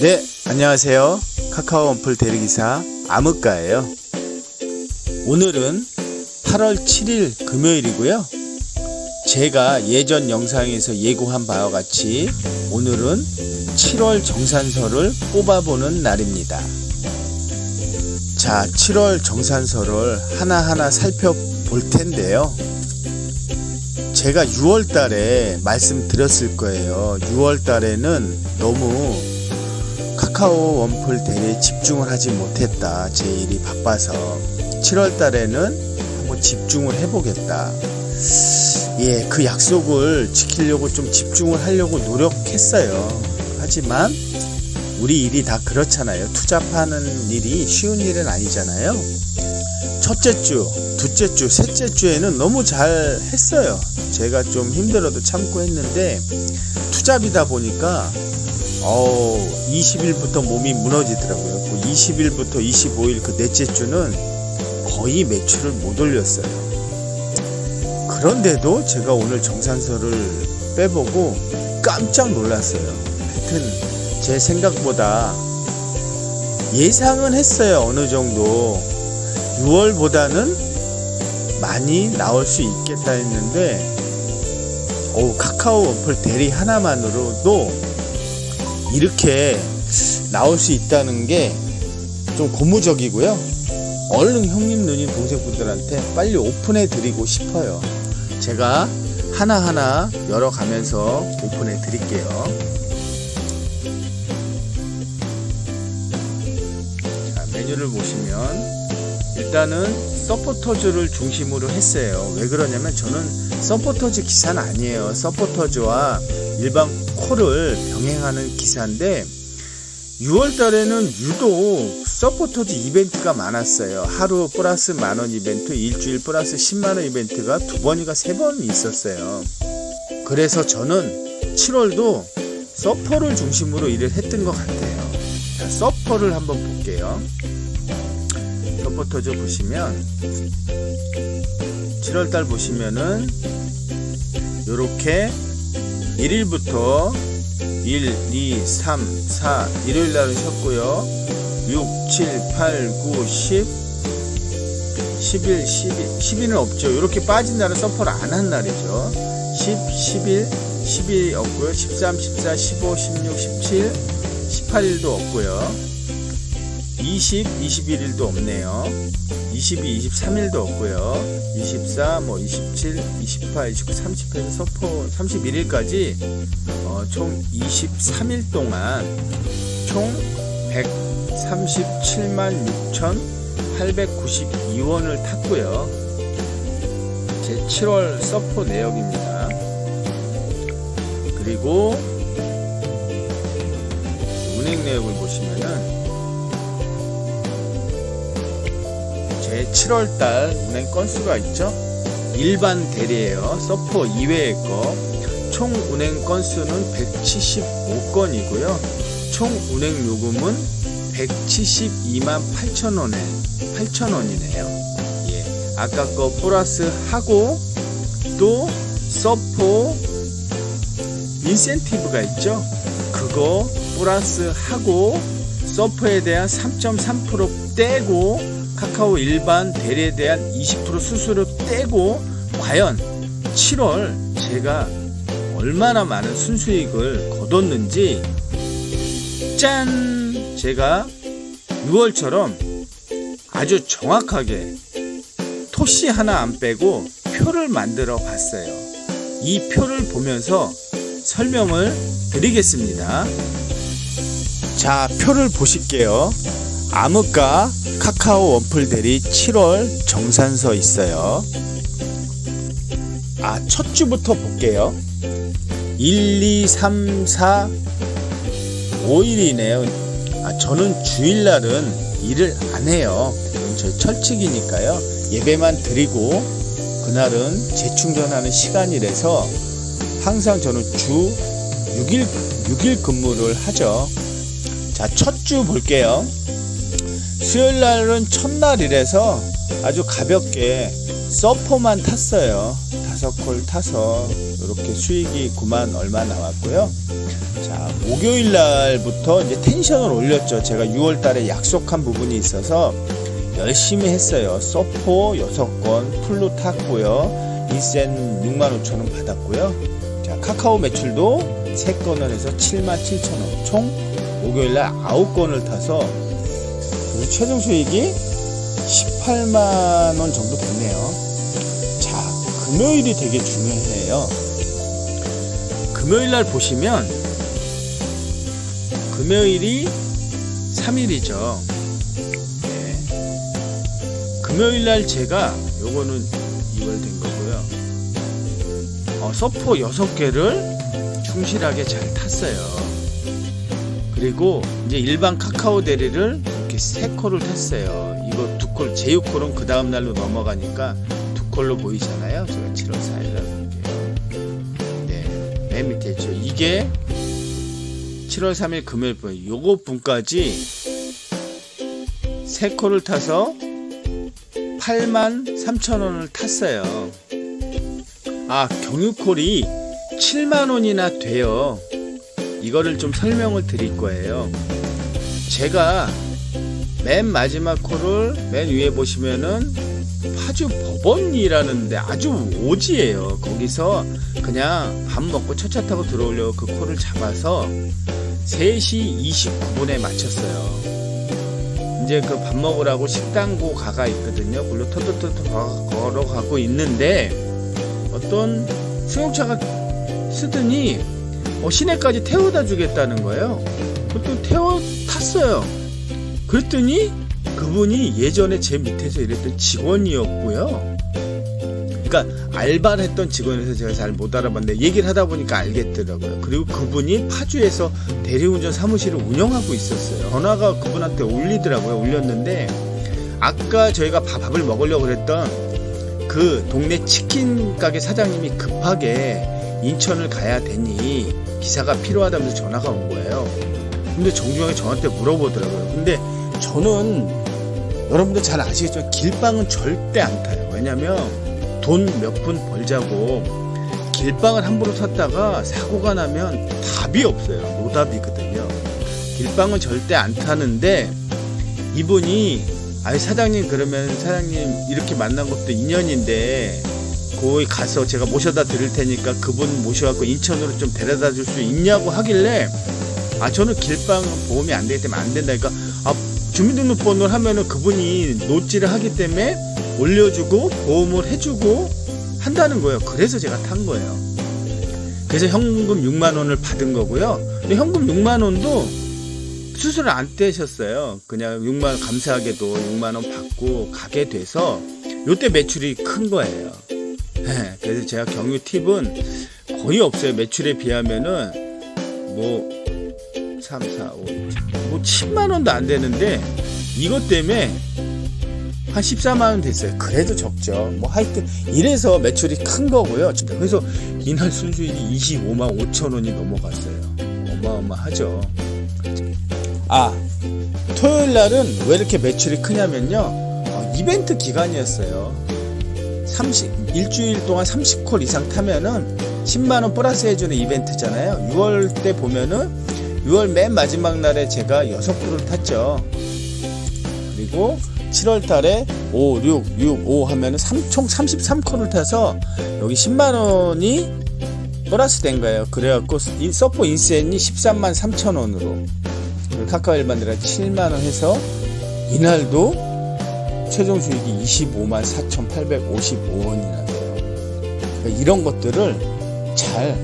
네, 안녕하세요. 카카오 원풀 대리기사 암흑가예요. 오늘은 8월 7일 금요일이고요. 제가 예전 영상에서 예고한 바와 같이 오늘은 7월 정산서를 뽑아보는 날입니다. 자, 7월 정산서를 하나하나 살펴볼 텐데요. 제가 6월 달에 말씀드렸을 거예요. 6월 달에는 너무 카카오 원풀 대리에 집중을 하지 못했다. 제 일이 바빠서. 7월 달에는 한번 집중을 해보겠다. 예, 그 약속을 지키려고 좀 집중을 하려고 노력했어요. 하지만 우리 일이 다 그렇잖아요. 투잡하는 일이 쉬운 일은 아니잖아요. 첫째 주, 둘째 주, 셋째 주에는 너무 잘 했어요. 제가 좀 힘들어도 참고 했는데 투잡이다 보니까 어 20일부터 몸이 무너지더라고요. 그 20일부터 25일 그 넷째 주는 거의 매출을 못 올렸어요. 그런데도 제가 오늘 정산서를 빼보고 깜짝 놀랐어요. 하여튼 제 생각보다 예상은 했어요. 어느 정도 6월보다는 많이 나올 수 있겠다 했는데 오, 카카오 원풀 대리 하나만으로도 이렇게 나올 수 있다는 게 좀 고무적이고요. 얼른 형님 누님 동생분들한테 빨리 오픈해 드리고 싶어요. 제가 하나하나 열어가면서 오픈해 드릴게요. 자, 메뉴를 보시면 일단은 서포터즈를 중심으로 했어요. 왜 그러냐면 저는 서포터즈 기사는 아니에요. 서포터즈와 일반 콜을 병행하는 기사인데 6월 달에는 유독 서포터즈 이벤트가 많았어요. 하루 플러스 만원 이벤트, 일주일 플러스 10만원 이벤트가 두 번이가 세 번 있었어요. 그래서 저는 7월도 서퍼를 중심으로 일을 했던 것 같아요. 자, 서퍼를 한번 볼게요. 서포터즈 보시면 7월달 보시면은 요렇게 1일부터 1, 2, 3, 4 일요일 날은 쉬었고요. 6, 7, 8, 9, 10 11, 12 12는 없죠. 이렇게 빠진 날은 서퍼를 안 한 날이죠. 10, 11, 12 없고요. 13, 14, 15, 16, 17 18일도 없고요. 20, 21일도 없네요. 22, 23일도 없고요. 24, 뭐 27, 28, 29, 30에서 서포 31일까지 어, 총 23일 동안 총 137만 6,892원을 탔고요. 제 7월 서포 내역입니다. 그리고 운행 내역을 보시 제 7월달 운행 건수가 있죠. 일반 대리예요. 서포 이외의 거. 총 운행 건수는 175건이고요. 총 운행 요금은 172만 8천 원에 8천 원이네요. 예. 아까 거 플러스 하고 또 서포 인센티브가 있죠. 그거 플러스 하고 서포에 대한 3.3% 떼고 카카오 일반 대리에 대한 20% 수수료 떼고 과연 7월 제가 얼마나 많은 순수익을 거뒀는지 짠 제가 6월처럼 아주 정확하게 토시 하나 안 빼고 표를 만들어 봤어요. 이 표를 보면서 설명을 드리겠습니다. 자, 표를 보실게요. 암흑가 카카오 원풀 대리 7월 정산서 있어요. 아, 첫 주부터 볼게요. 1, 2, 3, 4, 5일이네요. 아, 저는 주일날은 일을 안 해요. 저희 철칙이니까요. 예배만 드리고 그날은 재충전하는 시간이라서 항상 저는 주 6일 6일 근무를 하죠. 자, 첫 주 볼게요. 수요일 날은 첫날이라서 아주 가볍게 서퍼만 탔어요. 다섯 콜 타서 이렇게 수익이 9만 얼마 나왔고요. 자, 자, 목요일 날부터 이제 텐션을 올렸죠. 제가 6월 달에 약속한 부분이 있어서 열심히 했어요. 서포 6건 풀로 탔고요. 인센 6만 5천 원 받았고요. 자, 카카오 매출도 3건을 해서 7만 7천 원. 총 목요일 날 9건을 타서 그래서 최종 수익이 18만 원 정도 됐네요. 자, 금요일이 되게 중요해요. 금요일 날 보시면 금요일이 3일이죠. 네. 금요일 날 제가 요거는 2월 된 거고요. 어, 서포 6개를 충실하게 잘 탔어요. 그리고 이제 일반 카카오 대리를 이렇게 3콜을 탔어요. 이거 두 콜, 제6콜은 그 다음 날로 넘어가니까 두 콜로 보이잖아요. 제가 7월 4일 날 볼게요. 네, 맨 밑에 있죠. 이게 7월 3일 금요일 분, 요거 분까지 세 콜을 타서 8만 3천 원을 탔어요. 아, 경유콜이 7만 원이나 돼요. 이거를 좀 설명을 드릴 거예요. 제가 맨 마지막 콜을 맨 위에 보시면은 파주 법원이라는데 아주 오지예요. 거기서 그냥 밥 먹고 첫차 타고 들어오려고 그 콜을 잡아서 3시 29분에 마쳤어요. 이제 그 밥 먹으라고 식당고 가가 있거든요. 물로 터득터득 걸어가고 있는데 어떤 승용차가 쓰더니 어, 시내까지 태워다 주겠다는 거예요. 그것도 태워 탔어요. 그랬더니 그분이 예전에 제 밑에서 일했던 직원이었고요. 그러니까 알바를 했던 직원에서 제가 잘 못 알아봤는데 얘기를 하다 보니까 알겠더라고요. 그리고 그분이 파주에서 대리운전 사무실을 운영하고 있었어요. 전화가 그분한테 올리더라고요. 올렸는데 아까 저희가 밥- 밥을 먹으려고 그랬던 그 동네 치킨 가게 사장님이 급하게 인천을 가야 되니 기사가 필요하다면서 전화가 온 거예요. 근데 정중하게 저한테 물어보더라고요. 근데 저는 여러분들 잘 아시겠지만 길빵은 절대 안 타요. 왜냐면 돈 몇 푼 벌자고 길빵을 함부로 탔다가 사고가 나면 답이 없어요. 노답이거든요. 길빵은 절대 안 타는데 이분이 아니 사장님 그러면 사장님 이렇게 만난 것도 인연인데 거기 가서 제가 모셔다 드릴 테니까 그분 모셔갖고 인천으로 좀 데려다 줄 수 있냐고 하길래 아 저는 길빵 보험이 안 되기 때문에 안 된다니까 아 주민등록번호를 하면은 그분이 노찌를 하기 때문에 올려주고 보험을 해주고 한다는 거예요. 그래서 제가 탄 거예요. 그래서 현금 6만 원을 받은 거고요. 근데 현금 6만 원도 수술을 안 떼셨어요. 그냥 6만 원 감사하게도 6만 원 받고 가게 돼서 요때 매출이 큰 거예요. 예, 그래서 제가 경유 팁은 거의 없어요. 매출에 비하면은 뭐 3, 4, 5, 6, 뭐 10만 원도 안 되는데 이것 때문에 한 14만 원 됐어요. 그래도 적죠. 뭐 하여튼 이래서 매출이 큰 거고요. 그래서 이날 순수익이 25만 5천 원이 넘어갔어요. 어마어마하죠. 아 토요일 날은 왜 이렇게 매출이 크냐면요. 어, 이벤트 기간이었어요. 30 일주일 동안 30콜 이상 타면은 10만 원 플러스 해주는 이벤트잖아요. 6월 때 보면은 6월 맨 마지막 날에 제가 6콜을 탔죠. 그리고 7월 달에 5, 6, 6, 5 하면은 3, 총 33콜을 타서 여기 10만 원이 플러스 된 거예요. 그래갖고 이 서포 인센이 13만 3천 원으로 그리고 카카오 일반들은 7만 원 해서 이날도 최종 수익이 25만 4,855원이나 돼요. 그러니까 이런 것들을 잘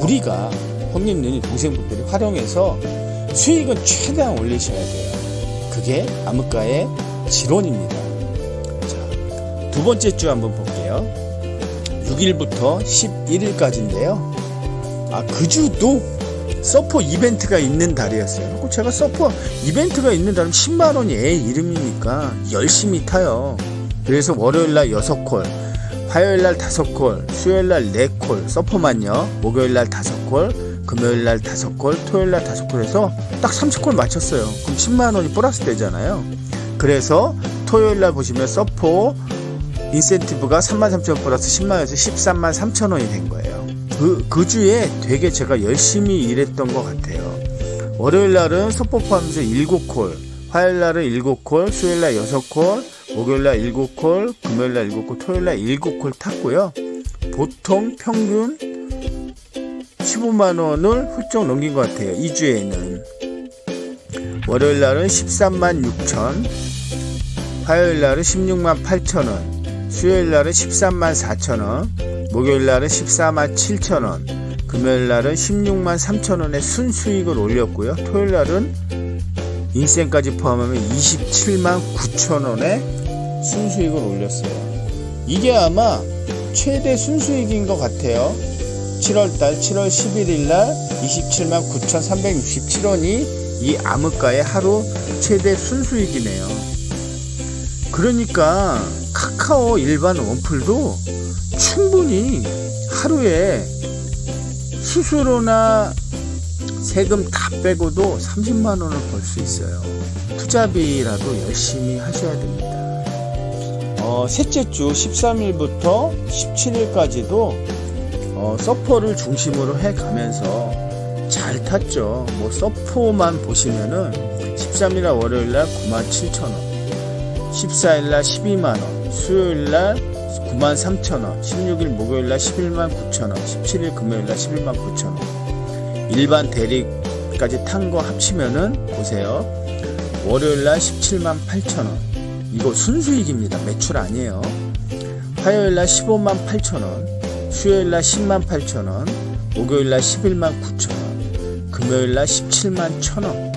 우리가 형님들이 동생분들이 활용해서 수익은 최대한 올리셔야 돼요. 그게 암흑가의 지론입니다. 자, 두 번째 주 한번 볼게요. 6일부터 11일까지인데요. 아, 그 주도 서퍼 이벤트가 있는 달이었어요. 제가 서퍼 이벤트가 있는 달은 10만 원이 애 이름이니까 열심히 타요. 그래서 월요일 날 6콜, 화요일 날 5콜, 수요일 날 4콜, 서퍼만요. 목요일 날 5콜, 금요일 날 5콜, 토요일 날 5콜 해서 딱 30콜 맞췄어요. 그럼 10만 원이 플러스 되잖아요. 그래서 토요일 날 보시면 서포 인센티브가 33,000원 플러스 10만 원에서 13만 3천 원이 된 거예요. 그, 그 주에 되게 제가 열심히 일했던 것 같아요. 월요일 날은 서포 포함해서 7콜, 화요일 날은 7콜, 수요일 날 6콜, 목요일 날 7콜, 금요일 날 7콜, 토요일 날 7콜 탔고요. 보통 평균 15만 원을 훌쩍 넘긴 것 같아요. 2주에는. 월요일 날은 13만 6천, 화요일 날은 16만 8천 원, 수요일 날은 13만 4천 원, 목요일 날은 14만 7천 원, 금요일 날은 16만 3천 원의 순수익을 올렸고요. 토요일 날은 인센까지 포함하면 27만 9천 원의 순수익을 올렸어요. 이게 아마 최대 순수익인 것 같아요. 7월달 7월 11일 날 27만 9,367원이 이 암흑가의 하루 최대 순수익이네요. 그러니까 카카오 일반 원풀도 충분히 하루에 수수료나 세금 다 빼고도 30만 원을 벌 수 있어요. 투자비라도 열심히 하셔야 됩니다. 어, 셋째 주 13일부터 17일까지도 어, 서퍼를 중심으로 해 가면서 잘 탔죠. 뭐 서퍼만 보시면은 13일 월요일 날 9만 7천 원, 14일 날 12만 원, 수요일 날 9만 3천 원, 16일 목요일 날 11만 9천 원, 17일 금요일 날 11만 9천 원. 일반 대리까지 탄 거 합치면은 보세요. 월요일 날 17만 8천 원. 이거 순수익입니다. 매출 아니에요. 화요일 날 15만 8천 원, 수요일 날 10만 8천 원, 목요일 날 11만 9천 원, 금요일 날 17만 1천 원,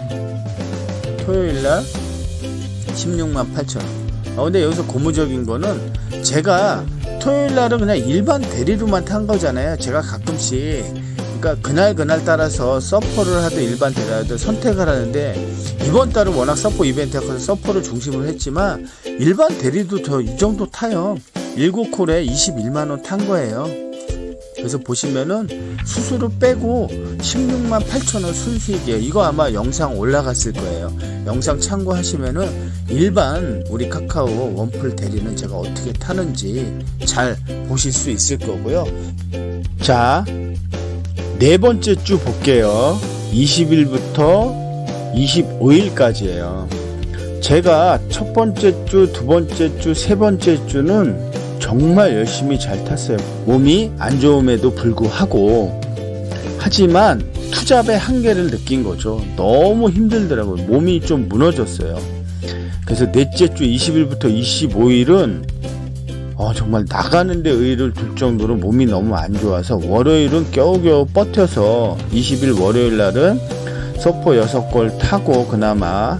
토요일 날 16만 8천 원. 아, 근데 여기서 고무적인 거는 제가 토요일 날은 그냥 일반 대리로만 탄 거잖아요. 제가 가끔씩 그러니까 그날 그날 따라서 서퍼를 하든 일반 하든 선택을 하는데 이번 달은 워낙 서퍼 이벤트가 커서 서퍼를 중심으로 했지만 일반 대리도 저 이 정도 타요. 7콜에 21만 원 탄 거예요. 그래서 보시면은 수수료 빼고 16만 8천 원 순수익이에요. 이거 아마 영상 올라갔을 거예요. 영상 참고하시면은 일반 우리 카카오 원풀 대리는 제가 어떻게 타는지 잘 보실 수 있을 거고요. 자, 네 번째 주 볼게요. 20일부터 25일까지예요. 제가 첫 번째 주, 두 번째 주, 세 번째 주는 정말 열심히 잘 탔어요. 몸이 안 좋음에도 불구하고 하지만 투잡의 한계를 느낀 거죠. 너무 힘들더라고요. 몸이 좀 무너졌어요. 그래서 넷째 주 20일부터 25일은 어, 정말 나가는데 의의를 둘 정도로 몸이 너무 안 좋아서 월요일은 겨우겨우 버텨서 20일 월요일 날은 소포 6골 타고 그나마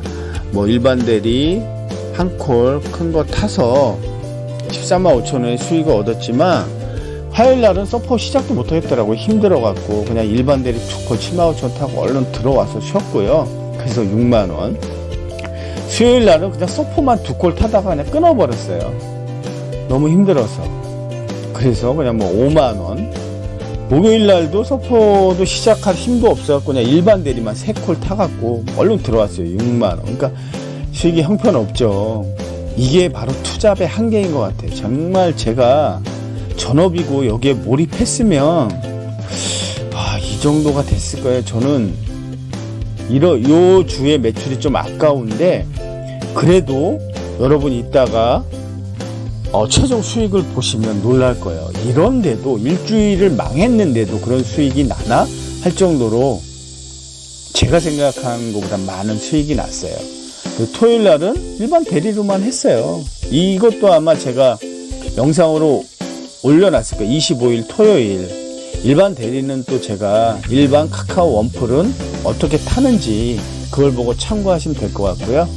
뭐 일반 대리 한 콜 큰 거 타서 13만 5천 원의 수익을 얻었지만 화요일 날은 서포 시작도 못 하겠더라고요. 힘들어갖고 그냥 일반 대리 두콜 7만 5천 원 타고 얼른 들어와서 쉬었고요. 그래서 6만 원. 수요일 날은 그냥 서포만 두 콜 타다가 그냥 끊어버렸어요. 너무 힘들어서. 그래서 그냥 뭐 5만 원. 목요일 날도 서포도 시작할 힘도 없어갖고 그냥 일반 대리만 3콜 타갖고 얼른 들어왔어요. 6만 원. 그러니까 수익이 형편없죠. 이게 바로 투잡의 한계인 것 같아요. 정말 제가 전업이고 여기에 몰입했으면 아, 이 정도가 됐을 거예요. 저는 이러 요 주의 매출이 좀 아까운데 그래도 여러분 이따가 어, 최종 수익을 보시면 놀랄 거예요. 이런데도 일주일을 망했는데도 그런 수익이 나나 할 정도로 제가 생각한 것보다 많은 수익이 났어요. 그 토요일 날은 일반 대리로만 했어요. 이것도 아마 제가 영상으로 올려놨을 거예요. 25일 토요일. 일반 대리는 또 제가 일반 카카오 원풀은 어떻게 타는지 그걸 보고 참고하시면 될 것 같고요.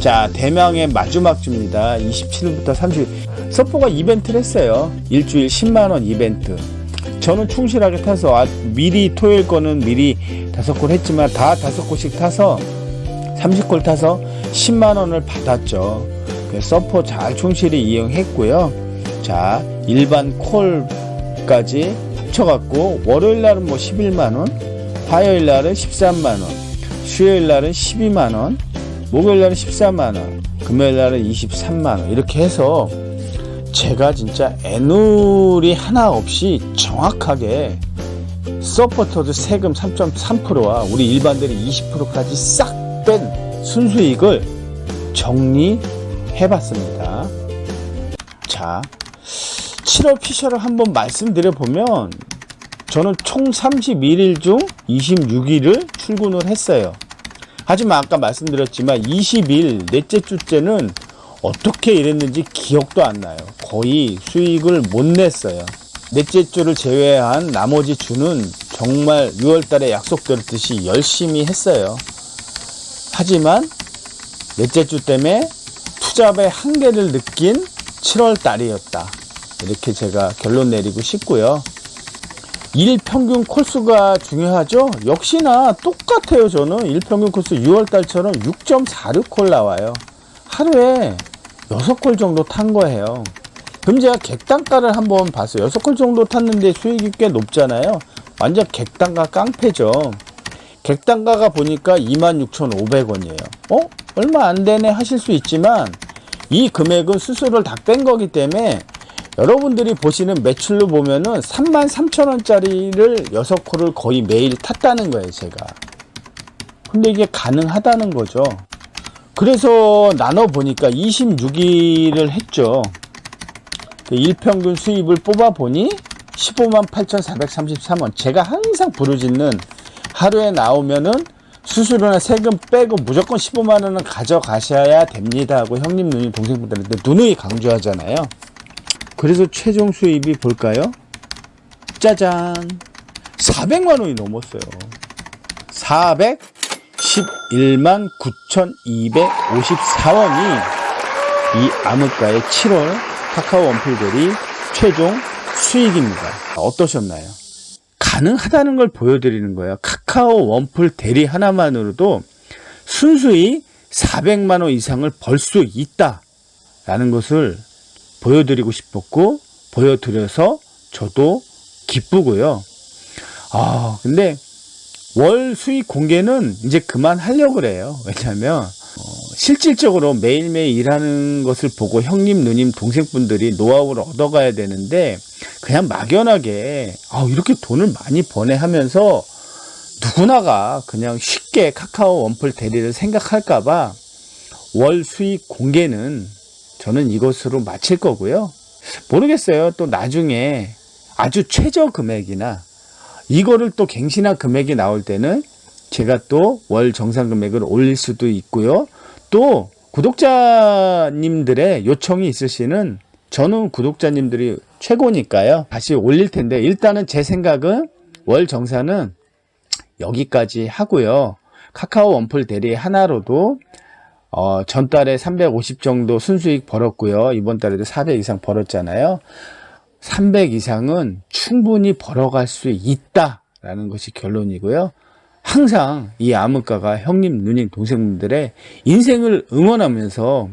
자, 대망의 마지막 주입니다. 27일부터 30일. 서포가 이벤트를 했어요. 일주일 10만원 이벤트. 저는 충실하게 타서, 아, 미리 토요일 거는 미리 다섯 골 했지만 다 다섯 골씩 타서 30골 타서 10만 원을 받았죠. 그래서 서포 잘 충실히 이용했고요. 자, 일반 콜까지 합쳐갖고 월요일 날은 뭐 11만 원, 화요일 날은 13만 원, 수요일 날은 12만 원, 목요일 날은 14만 원, 금요일 날은 23만 원. 이렇게 해서 제가 진짜 애누리 하나 없이 정확하게 서포터즈 세금 3.3%와 우리 일반들이 20%까지 싹 뺀 순수익을 정리해 봤습니다. 자, 7월 피셜을 한번 말씀드려 보면 저는 총 31일 중 26일을 출근을 했어요. 하지만 아까 말씀드렸지만 20일 넷째 주째는 어떻게 일했는지 기억도 안 나요. 거의 수익을 못 냈어요. 넷째 주를 제외한 나머지 주는 정말 6월 달에 약속드렸듯이 열심히 했어요. 하지만 넷째 주 때문에 투잡의 한계를 느낀 7월 달이었다. 이렇게 제가 결론 내리고 싶고요. 일 평균 콜수가 중요하죠? 역시나 똑같아요, 저는. 일 평균 콜수 6월 달처럼 6.46콜 나와요. 하루에 6콜 정도 탄 거예요. 그럼 제가 객단가를 한번 봤어요. 6콜 정도 탔는데 수익이 꽤 높잖아요. 완전 객단가 깡패죠. 객단가가 보니까 26,500원이에요. 어? 얼마 안 되네 하실 수 있지만 이 금액은 수수료를 다 뺀 거기 때문에 여러분들이 보시는 매출로 보면은 3만 3천 원짜리를 6콜을 거의 매일 탔다는 거예요, 제가. 근데 이게 가능하다는 거죠. 그래서 나눠 보니까 26일을 했죠. 그 일평균 수입을 뽑아 보니 15만 8,433원. 제가 항상 부르짖는 하루에 나오면은 수수료나 세금 빼고 무조건 15만 원은 가져가셔야 됩니다 하고 형님 누님 동생분들한테 누누이 강조하잖아요. 그래서 최종 수입이 볼까요? 짜잔. 400만 원이 넘었어요. 411만 9,254원이 이 암흑가의 7월 카카오 원필들이 최종 수익입니다. 어떠셨나요? 가능하다는 걸 보여드리는 거예요. 카카오 원풀 대리 하나만으로도 순수히 400만 원 이상을 벌 수 있다라는 것을 보여드리고 싶었고 보여드려서 저도 기쁘고요. 아 근데 월 수익 공개는 이제 그만 하려고 그래요. 왜냐하면 어, 실질적으로 매일매일 일하는 것을 보고 형님, 누님, 동생분들이 노하우를 얻어가야 되는데 그냥 막연하게 아, 이렇게 돈을 많이 버네 하면서 누구나가 그냥 쉽게 카카오 원풀 대리를 생각할까봐 월 수익 공개는 저는 이것으로 마칠 거고요. 모르겠어요. 또 나중에 아주 최저 금액이나 이거를 또 갱신한 금액이 나올 때는 제가 또 월 정상 금액을 올릴 수도 있고요. 또 구독자님들의 요청이 있으시는 저는 구독자님들이 최고니까요. 다시 올릴 텐데 일단은 제 생각은 월 정산은 여기까지 하고요. 카카오 원풀 대리 하나로도 어, 전달에 350 정도 순수익 벌었고요. 이번 달에도 400 이상 벌었잖아요. 300 이상은 충분히 벌어갈 수 있다라는 것이 결론이고요. 항상 이 암흑가가 형님, 누님, 동생분들의 인생을 응원하면서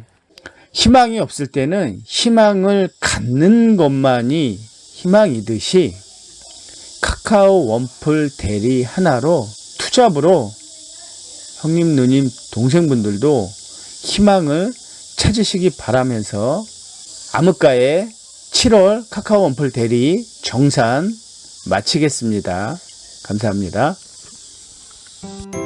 희망이 없을 때는 희망을 갖는 것만이 희망이듯이 카카오 원풀 대리 하나로 투잡으로 형님, 누님, 동생분들도 희망을 찾으시기 바라면서 암흑가의 7월 카카오 원풀 대리 정산 마치겠습니다. 감사합니다. you